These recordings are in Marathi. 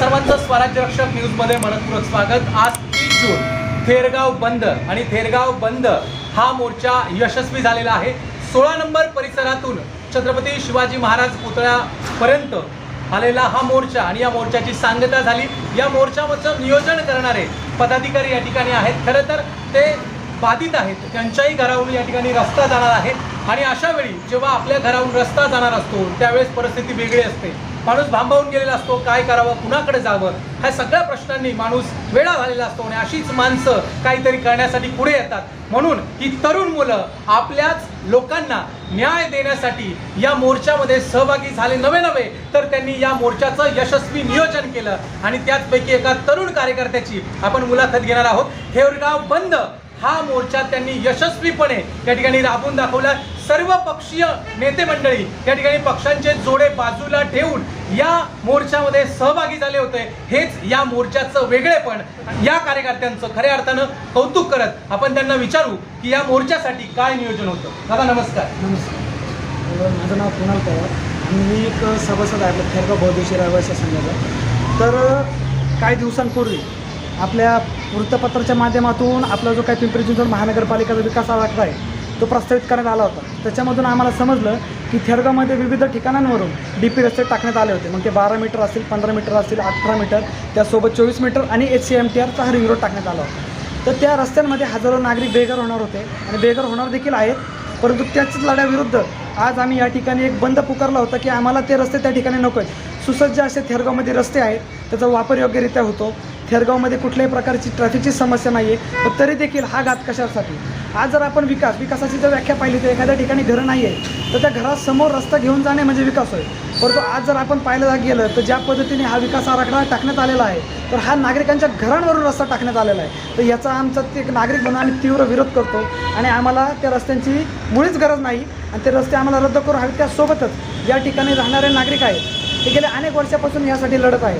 सर्वांचं स्वराज्य रक्षक न्यूजमध्ये मनपूर्वक स्वागत. आज तीस जून थेरगाव बंद. आणि थेरगाव बंद हा मोर्चा यशस्वी झालेला आहे. सोळा नंबर परिसरातून छत्रपती शिवाजी महाराज पुतळ्यापर्यंत आलेला हा मोर्चा आणि या मोर्चाची सांगता झाली. या मोर्चावरचं नियोजन करणारे पदाधिकारी या ठिकाणी आहेत. खरं तर ते बाधित आहेत. त्यांच्याही घरावरून या ठिकाणी रस्ता जाणार आहे. आणि अशा वेळी जेव्हा आपल्या घरावरून रस्ता जाणार असतो त्यावेळेस परिस्थिती वेगळी असते. माणूस भांबावून गेलेला असतो काय करावं कुणाकडे जावं ह्या सगळ्या प्रश्नांनी माणूस वेळा झालेला असतो आणि अशीच माणसं काहीतरी करण्यासाठी पुढे येतात. म्हणून ही तरुण मुलं आपल्याच लोकांना न्याय देण्यासाठी या मोर्चामध्ये सहभागी झाले नवे नवे तर त्यांनी या मोर्चाचं यशस्वी नियोजन केलं. आणि त्याचपैकी एका तरुण कार्यकर्त्याची आपण मुलाखत घेणार आहोत. हेवरगाव बंद. हा मोर्चा त्यांनी यशस्वीपणे या ठिकाणी राबवून दाखवला. सर्व पक्षीय नेते मंडळी या ठिकाणी पक्षांचे जोडे बाजूला ठेवून या मोर्चामध्ये सहभागी झाले होते. हेच या मोर्चाचं वेगळेपण. या कार्यकर्त्यांचं खऱ्या अर्थानं कौतुक करत आपण त्यांना विचारू की या मोर्चासाठी काय नियोजन होतं. दादा नमस्कार. नमस्कार. माझं नाव कुणाल पवार. आणि मी एक सभासद आहे खेरगाव थेरगाव रहिवासी संघाचा. तर काही दिवसांपूर्वी आपल्या वृत्तपत्राच्या माध्यमातून आपला जो काही पिंपरी चिंचवड महानगरपालिकेचा विकास आराखडा आहे तो प्रस्तावित करण्यात आला होता. त्याच्यामधून आम्हाला समजलं की थेरगावमध्ये विविध ठिकाणांवरून डी पी रस्ते टाकण्यात आले होते. मग ते बारा मीटर असतील पंधरा मीटर असतील अठरा मीटर त्यासोबत चोवीस मीटर आणि एच सी एम टी आरचा हा रिंग रोड टाकण्यात आला होता. तर त्या रस्त्यांमध्ये हजारो नागरिक बेघर होणार होते आणि बेघर होणार देखील आहेत परंतु त्याच लढ्याविरुद्ध आज आम्ही या ठिकाणी एक बंद पुकारला होता की आम्हाला ते रस्ते त्या ठिकाणी नको आहेत सुसज्ज असे थेरगावमध्ये रस्ते आहेत त्याचा वापर योग्यरित्या होतो. थेरगावमध्ये कुठल्याही प्रकारची ट्रॅफिकची समस्या नाही आहे पण तरी देखील हा घात कशासाठी? आज जर आपण विकास विकासाची जर व्याख्या पाहिली तर एखाद्या ठिकाणी घरं नाही आहे तर त्या घरासमोर रस्ता घेऊन जाणे म्हणजे विकास होय. परंतु आज जर आपण पाहिलं गेलं तर ज्या पद्धतीने हा विकास आराखडा टाकण्यात आलेला आहे तर हा नागरिकांच्या घरांवरून रस्ता टाकण्यात आलेला आहे. तर याचा आमचा ते एक नागरिक म्हणून आम्ही तीव्र विरोध करतो आणि आम्हाला त्या रस्त्यांची मुळीच गरज नाही आणि ते रस्ते आम्हाला रद्द करून हवे त्यासोबतच या ठिकाणी राहणारे नागरिक आहेत. ते गेल्या अनेक वर्षापासून यासाठी लढत आहे.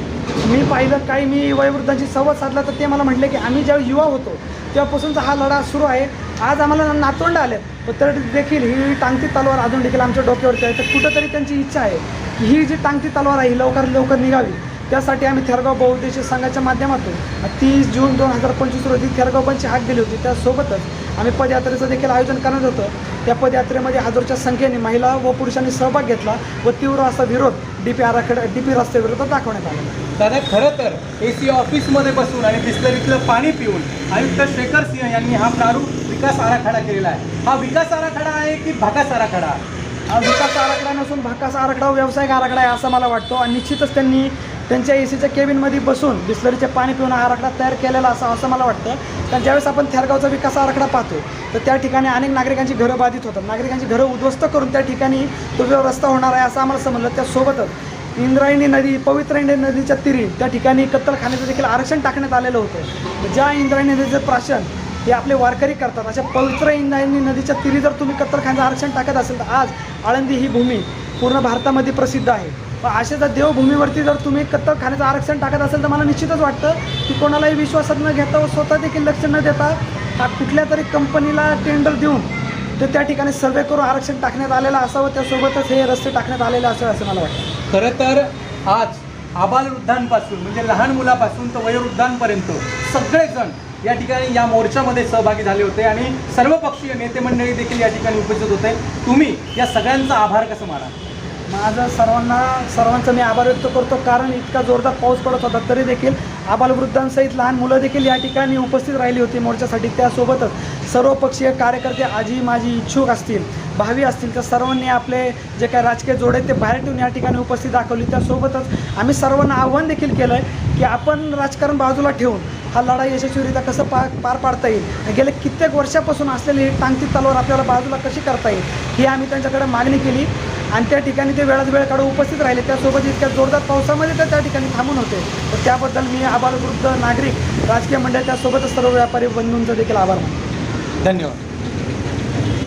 मी पाहिलं काही मी वयोवृद्धांशी संवाद साधला तर ते मला म्हटले की आम्ही ज्यावेळी युवा होतो तेव्हापासूनचा हा लढा सुरू आहे. आज आम्हाला नातोंड आले तर देखील ही टांगती तलवार अजून देखील आमच्या डोक्यावरती आहे. तर कुठंतरी त्यांची इच्छा आहे की ही जी टांगती तलवार आहे ही लवकर लवकर निघावी. त्यासाठी आम्ही थेरगाव बहुउद्देशीय संघाच्या माध्यमातून तीस जून दोन हजार पंचवीस रोजी थेरगाव पंची हाक दिली होती. त्यासोबतच आम्ही पदयात्रेचं देखील आयोजन करण्यात होतं. त्या पदयात्रेमध्ये हजारोच्या संख्येने महिला व पुरुषांनी सहभाग घेतला व तीव्र असा विरोध डी पी आराखडा डी पी रस्त्याविरोधात दाखवण्यात आला. दादा खरं तर ए सी ऑफिसमध्ये बसून आणि बिस्लरीतलं पाणी पिऊन आयुक्त शेखर सिंह यांनी हा प्रारूप विकास आराखडा केलेला आहे. हा विकास आराखडा आहे की भागास आराखडा? हा विकास आराखडा नसून भाकास आराखडा व्यावसायिक आराखडा आहे असं मला वाटतो. आणि निश्चितच त्यांनी त्यांच्या ए सीच्या केबिनमध्ये बसून बिस्लरीचे पाणी पिऊन हा आराखडा तयार केलेला असा असं मला वाटतं कारण ज्यावेळेस आपण थेरगावचा विकास आराखडा पाहतो तर त्या ठिकाणी अनेक नागरिकांची घरं बाधित होतात. नागरिकांची घरं उद्ध्वस्त करून त्या ठिकाणी तो रस्ता होणार आहे असं आम्हाला समजलं. त्यासोबतच इंद्रायणी नदी पवित्र नदीच्या तीरी त्या ठिकाणी कत्तलखान्याचं देखील आरक्षण टाकण्यात आलेलं होतं. ज्या इंद्रायणी नदीचं प्राशन हे आपले वारकरी करतात. अशा पवित्र इंद्रायणी नदीच्या तिरी जर तुम्ही कत्तलखान्याचं आरक्षण टाकत असेल तर आज आळंदी ही भूमी पूर्ण भारतामध्ये प्रसिद्ध आहे. पण असे जर देवभूमीवरती जर तुम्ही कत्तलखान्याचं आरक्षण टाकत असेल तर मला निश्चितच वाटतं की कोणालाही विश्वासात न घेता व स्वतः देखील लक्ष न देता हा कुठल्या तरी कंपनीला टेंडर देऊन तर त्या ठिकाणी सर्वे करून आरक्षण टाकण्यात आलेलं असावं. त्यासोबतच हे रस्ते टाकण्यात आलेले असावे असं मला वाटतं. खरं तर आज आबालवृद्धांपासून म्हणजे लहान मुलापासून तर वयोवृद्धांपर्यंत सगळेजण या ठिकाणी या मोर्चामध्ये सहभागी झाले होते आणि सर्व पक्षीय नेते मंडळी देखील या ठिकाणी उपस्थित होते. तुम्ही या सगळ्यांचा आभार कसं माना माझं सर्वांना सर्वांचा मी आभार व्यक्त करतो. कारण इतका जोरदार पाऊस पडत होता तरी देखील आबालवृद्धांसहित लहान मुलं देखील या ठिकाणी उपस्थित राहिली होती मोर्चासाठी. त्यासोबतच सर्व पक्षीय कार्यकर्ते आजी माझी इच्छुक असतील भावी असतील तर सर्वांनी आपले जे काही राजकीय जोडे आहेत ते बाहेर ठेवून या ठिकाणी उपस्थित दाखवली. त्यासोबतच आम्ही सर्वांना आव्हान देखील केलं आहे की आपण राजकारण बाजूला ठेवून हा लढा यशस्वीरित्या कसं पा पार पाडता येईल? गेले कित्येक वर्षापासून असलेली ही टांगती तलवार आपल्याला बाजूला कशी करता येईल? ही आम्ही त्यांच्याकडे मागणी केली. आणि त्या ठिकाणी ते वेळात वेळ काढून उपस्थित राहिले. त्यासोबत इतक्या जोरदार पावसामध्ये ते त्या ठिकाणी थांबून होते. तर त्याबद्दल मी आभारवृद्ध नागरिक राजकीय मंडळ त्यासोबतच सर्व व्यापारी बंधूंचा देखील आभार मानतो. धन्यवाद.